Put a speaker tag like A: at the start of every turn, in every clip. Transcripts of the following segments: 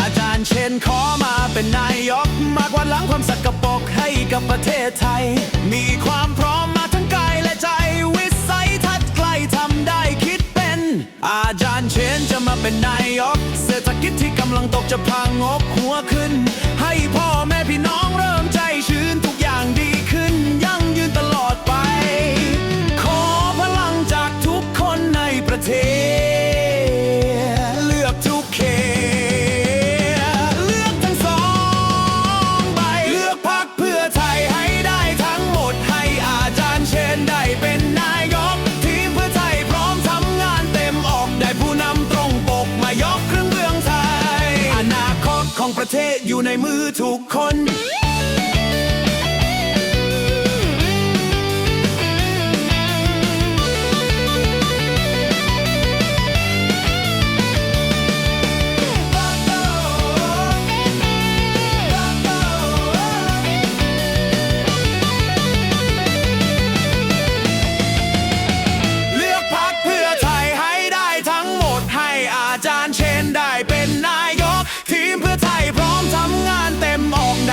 A: อาจารย์เชนขอมาเป็นนายกมากวันหลังความสกปรกให้กับประเทศไทย มีความพร้อมมาทั้งกายและใจ วิสัยทัศน์ไกลทำได้คิดเป็น อาจารย์เชนจะมาเป็นนายก เศรษฐกิจที่กำลังตกจะพังงบ ประเทศอยู่ในมือทุกคน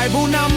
A: Bible now